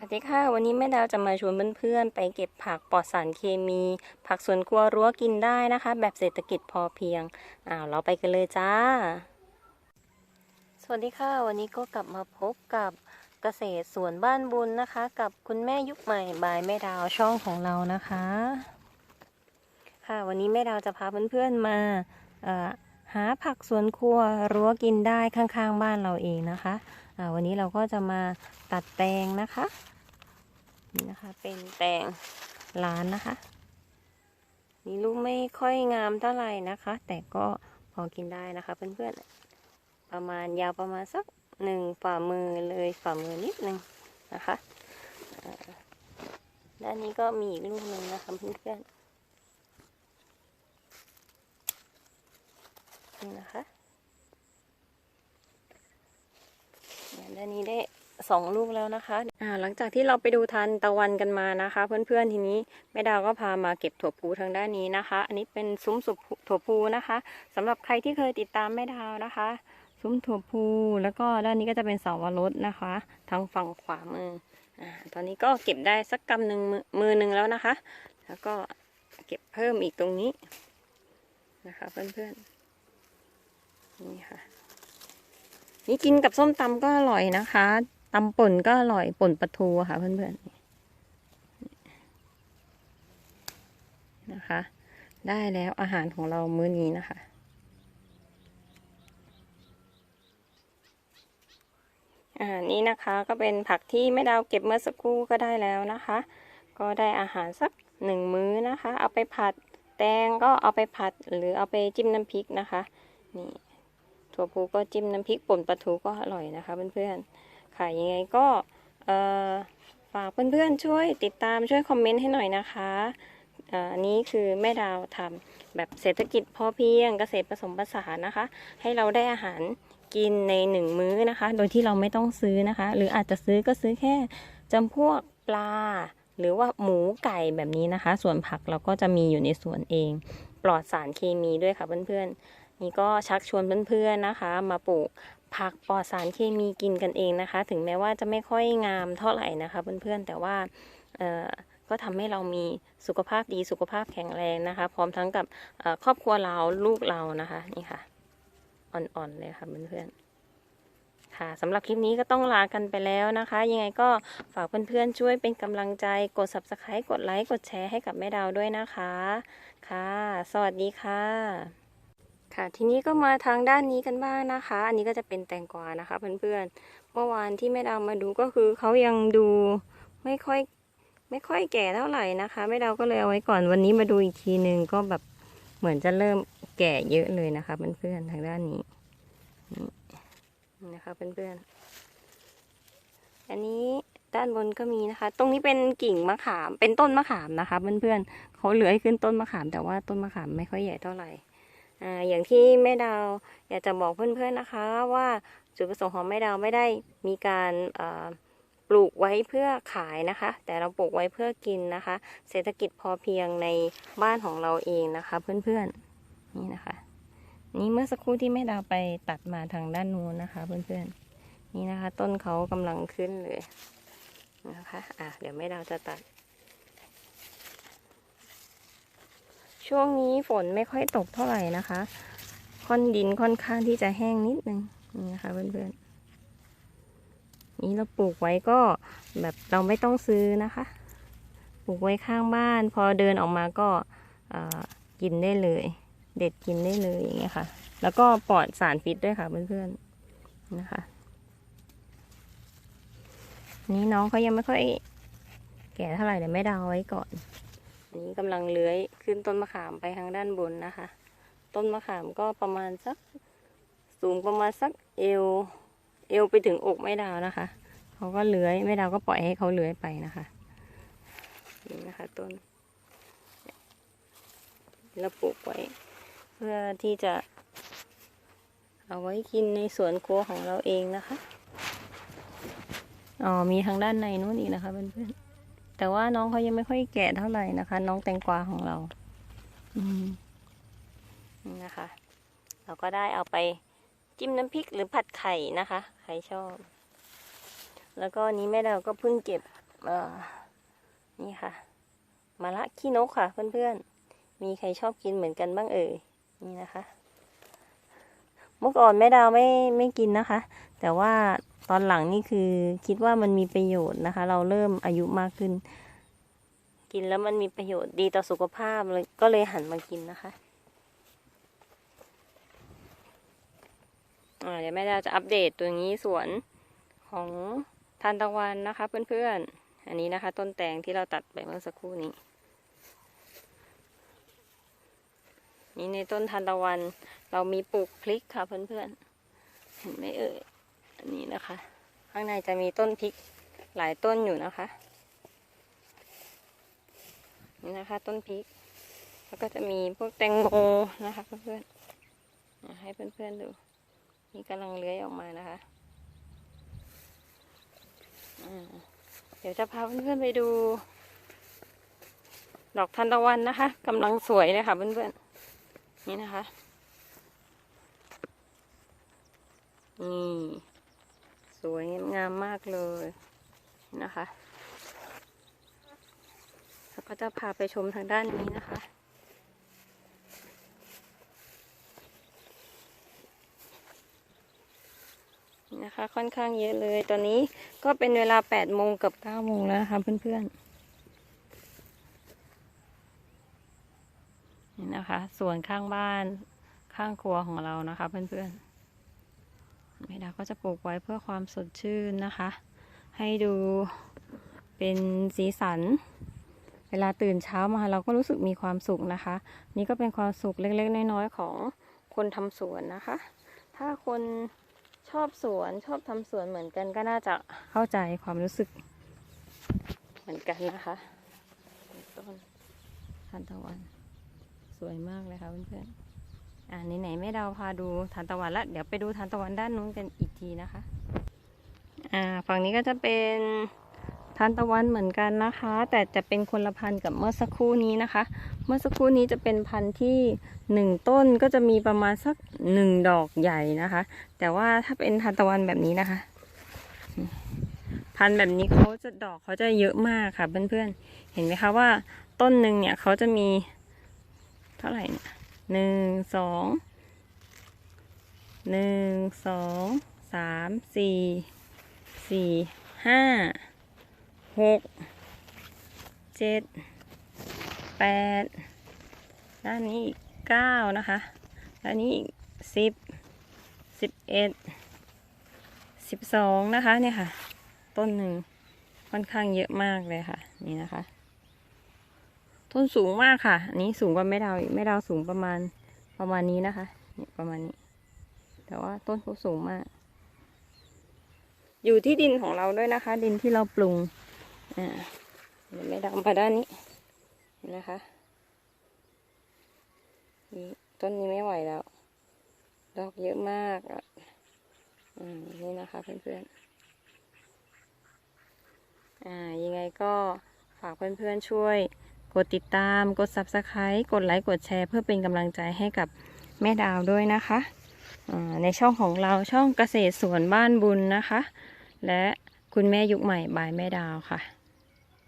สวัสดีค่ะ วันนี้แม่ดาวจะมาชวนเพื่อนๆ ไปเก็บผักปลอดสารเคมี ผักสวนครัวรั้วกินได้นะคะ แบบเศรษฐกิจพอเพียงอ้าวเราไปกันเลยจ้า สวัสดีค่ะ วันนี้ก็กลับมาพบกับเกษตรสวนบ้านบุญนะคะ กับคุณแม่ยุคใหม่บายแม่ดาวช่องของเรานะคะ ค่ะวันนี้แม่ดาวจะพาเพื่อนๆมาหาผักสวนครัวรั้วกินได้ข้างๆ บ้านเราเองนะคะ วันนี้เราก็จะมาตัดแตงนะคะนี่นะคะเป็นแตงร้านนะคะมีลูกไม่ค่อยงามเท่าไหร่นะคะ แต่ก็พอกินได้นะคะเพื่อนๆประมาณยาวประมาณสักหนึ่งฝ่ามือเลยฝ่ามือนิดนึงนะคะด้านนี้ก็มีอีกลูกหนึ่งนะคะเพื่อนๆนี่นะคะเนี่ย ด้านนี้ได้สองลูกแล้วนะคะอ่าหลังจากที่เราไปดูทันตะวันกันมานะคะ เพื่อนๆทีนี้แม่ดาวก็พามาเก็บถั่วพูทางด้านนี้นะคะ อันนี้เป็นซุ้มสุกถั่วพูนะคะสำหรับใครที่เคยติดตามแม่ดาวนะคะ ซุ้มถั่วพูแล้วก็ด้านนี้ก็จะเป็นเสาวรสนะคะ ทางฝั่งขวามืออ่าตอนนี้ก็เก็บได้สักกำหนึ่งมือหนึ่งแล้วนะคะ แล้วก็เก็บเพิ่มอีกตรงนี้นะคะ เพื่อนๆนี่ค่ะ นี่กินกับส้มตำก็อร่อยนะคะตำป่นก็อร่อยป่นปลาทูค่ะเพื่อนๆนะคะ ได้แล้วอาหารของเรามื้อนี้นะคะอ่านี่นะคะก็เป็นผักที่แม่ดาวเก็บเมื่อสักครู่ก็ได้แล้วนะคะ ก็ได้อาหารสักหนึ่งมื้อนะคะ เอาไปผัดแตงก็เอาไปผัดหรือเอาไปจิ้มน้ำพริกนะคะนี่ ถั่วพูก็จิ้มน้ำพริกป่นปลาทูก็อร่อยนะคะเพื่อนๆค่ะยังไงก็ฝากเพื่อนๆช่วยติดตามช่วยคอมเมนต์ให้หน่อยนะคะอันนี้คือแม่ดาวทำแบบเศรษฐกิจพอเพียงเกษตรผสมผสานนะคะ ให้เราได้อาหารกินในหนึ่งมื้อนะคะ โดยที่เราไม่ต้องซื้อนะคะ หรืออาจจะซื้อก็ซื้อแค่จำพวกปลา หรือว่าหมูไก่แบบนี้นะคะ ส่วนผักเราก็จะมีอยู่ในสวนเอง ปลอดสารเคมีด้วยค่ะเพื่อนๆ นี่ก็ชักชวนเพื่อนๆนะคะ มาปลูกผักปลอดสารเคมีกินกันเองนะคะ ถึงแม้ว่าจะไม่ค่อยงามเท่าไหร่นะคะเพื่อนๆแต่ว่าก็ทำให้เรามีสุขภาพดีสุขภาพแข็งแรงนะคะ พร้อมทั้งกับครอบครัวเราลูกเรานะคะนี่ค่ะ อ่อนๆเลยค่ะเพื่อนๆค่ะสำหรับคลิปนี้ก็ต้องลากันไปแล้วนะคะ ยังไงก็ฝากเพื่อนๆช่วยเป็นกำลังใจกด subscribe กดไลค์กดแชร์ให้กับแม่ดาวด้วยนะคะ ค่ะ สวัสดีค่ะ ค่ะ ทีนี้ก็มาทางด้านนี้กันบ้างนะคะ อันนี้ก็จะเป็นแตงกวานะคะ เพื่อนๆ เมื่อวานที่แม่ดาวมาดูก็คือเขายังดูไม่ค่อยไม่ค่อยแก่เท่าไหร่นะคะแม่ดาวก็เลยเอาไว้ก่อนวันนี้มาดูอีกทีนึงก็แบบเหมือนจะเริ่มแก่เยอะเลยนะคะเพื่อนๆทางด้านนี้นี่นะคะเพื่อนๆอันนี้ด้านบนก็มีนะคะ ตรงนี้เป็นกิ่งมะขาม เป็นต้นมะขามนะคะเพื่อนๆเขาเลื้อยขึ้นต้นมะขาม แต่ว่าต้นมะขามไม่ค่อยใหญ่เท่าไหร่ อย่างที่แม่ดาวอยากจะบอกเพื่อนๆนะคะว่าจุดประสงค์ของแม่ดาวไม่ได้มีการปลูกไว้เพื่อขายนะคะ แต่เราปลูกไว้เพื่อกินนะคะ เศรษฐกิจพอเพียงในบ้านของเราเองนะคะ เพื่อนๆนี่นะคะ นี่เมื่อสักครู่ที่แม่ดาวไปตัดมาทางด้านนู้นนะคะ เพื่อนๆนี่นะคะ ต้นเขากำลังขึ้นเลยนะคะ อะเดี๋ยวแม่ดาวจะตัด ช่วงนี้ฝนไม่ค่อยตกเท่าไหร่นะคะ ค่อนดินค่อนข้างที่จะแห้งนิดนึงนี่นะคะเพื่อนๆนี่เราปลูกไว้ก็แบบเราไม่ต้องซื้อนะคะ ปลูกไว้ข้างบ้าน พอเดินออกมาก็กินได้เลย เด็ดกินได้เลยอย่างเงี้ยค่ะ แล้วก็ปลอดสารพิษด้วยค่ะเพื่อนๆนะคะ นี่น้องเขายังไม่ค่อยแก่เท่าไหร่เดี๋ยวไม่ดาวไว้ก่อน นี้กำลังเลื้อยขึ้นต้นมะขามไปทางด้านบนนะคะ ต้นมะขามก็ประมาณสักสูงประมาณสักเอว เอวไปถึงอกไม่ดาวนะคะ เขาก็เลื้อยไม่ดาวก็ปล่อยให้เขาเลื้อยไปนะคะนี่นะคะต้นเราปลูกไว้ เพื่อที่จะ เอาไว้กินในสวนครัวของเราเองนะคะ อ๋อมีทางด้านในนู้นอีกนะคะเพื่อนๆ แต่ว่าน้องเขายังไม่ค่อยแก่เท่าไหร่นะคะ น้องแตงกวาของเรา อืมนี่นะคะ เราก็ได้เอาไปจิ้มน้ำพริกหรือผัดไข่นะคะ ใครชอบ แล้วก็อันนี้แม่เราก็เพิ่งเก็บเอ่อนี่ค่ะมะละขี้นกค่ะ เพื่อนๆ มีใครชอบกินเหมือนกันบ้างเอ่ยนี่นะคะ เมื่อก่อนแม่ดาวไม่ไม่กินนะคะ แต่ว่าตอนหลังนี่คือคิดว่ามันมีประโยชน์นะคะ เราเริ่มอายุมากขึ้น กินแล้วมันมีประโยชน์ดีต่อสุขภาพเลยก็เลยหันมากินนะคะเดี๋ยวแม่ดาวจะอัปเดตตัวนี้สวนของทานตะวันนะคะ เพื่อนๆ อันนี้นะคะ ต้นแตงที่เราตัดไปเมื่อสักครู่นี้ นี่ในต้นทานตะวัน เรามีปลูกพริกค่ะเพื่อนๆ เห็นไหมเอ่ย อันนี้นะคะ ข้างในจะมีต้นพริกหลายต้นอยู่นะคะ นี่นะคะ ต้นพริก แล้วก็จะมีพวกแตงโมนะคะเพื่อนๆให้เพื่อนๆดูนี่กำลังเลื้อยออกมานะคะเดี๋ยวจะพาเพื่อนๆไปดู ดอกทานตะวันนะคะกำลังสวยเลยค่ะเพื่อนๆนี่นะคะนี่ สวยงามมากเลยนะคะแล้วก็จะพาไปชมทางด้านนี้นะคะนะคะค่อนข้างเยอะเลยตอนนี้ก็เป็นเวลา 8 โมงกับ 9 โมงแล้วนะคะเพื่อนๆนี่นะคะ ส่วนข้างบ้านข้างครัวของเรานะคะเพื่อนๆ แม่ดาก็จะปลูกไว้เพื่อความสดชื่นนะคะ ให้ดูเป็นสีสัน เวลาตื่นเช้ามาเราก็รู้สึกมีความสุขนะคะ นี่ก็เป็นความสุขเล็กๆ น้อยๆของคนทำสวนนะคะ ถ้าคนชอบสวนชอบทำสวนเหมือนกันก็น่าจะเข้าใจความรู้สึกเหมือนกันนะคะต้นทานตะวันสวยมากเลยค่ะเพื่อนๆ อ่าไหนๆแม่ดาวพาดูทานตะวันละเดี๋ยวไปดูทานตะวันด้านนู้นกันอีกทีนะคะอ่าฝั่งนี้ก็จะเป็นทานตะวันเหมือนกันนะคะ แต่จะเป็นคนละพันธุ์กับเมื่อสักครู่นี้นะคะ เมื่อสักครู่นี้จะเป็นพันธุ์ที่หนึ่งต้นก็จะมีประมาณสักหนึ่งดอกใหญ่นะคะ แต่ว่าถ้าเป็นทานตะวันแบบนี้นะคะ พันธุ์แบบนี้เขาจะดอกเขาจะเยอะมากค่ะเพื่อนๆเห็นไหมคะว่าต้นหนึ่งเนี่ยเขาจะมีเท่าไหร่เนี่ย หนึ่งสองหนึ่งสองสามสี่สี่ห้าหกเจ็ดแปดด้านนี้อีกเก้านะคะด้านนี้อีกสิบสิบเอ็ดสิบสองนะคะเนี่ยค่ะ ต้นหนึ่งค่อนข้างเยอะมากเลยค่ะ นี่นะคะ ต้นสูงมากค่ะ อันนี้สูงกว่าแม่ดาวแม่ดาวสูงประมาณประมาณนี้นะคะ เนี่ยประมาณนี้ แต่ว่าต้นเขาสูงมาก อยู่ที่ดินของเราด้วยนะคะ ดินที่เราปรุง อ่าแม่ดาวมาด้านนี้เห็นนะคะนี่ต้นนี้ไม่ไหวแล้ว ดอกเยอะมากอะอืมนี่นะคะเพื่อนๆ อ่า ยังไงก็ฝากเพื่อนๆช่วย ดติดตาม กด subscribe กดไลค์ กดแชร์ เพื่อเป็นกำลังใจให้กับแม่ดาวด้วยนะคะในช่องของเราช่องเกษตรสวนบ้านบุญนะคะ และคุณแม่ยุคใหม่บายแม่ดาวค่ะ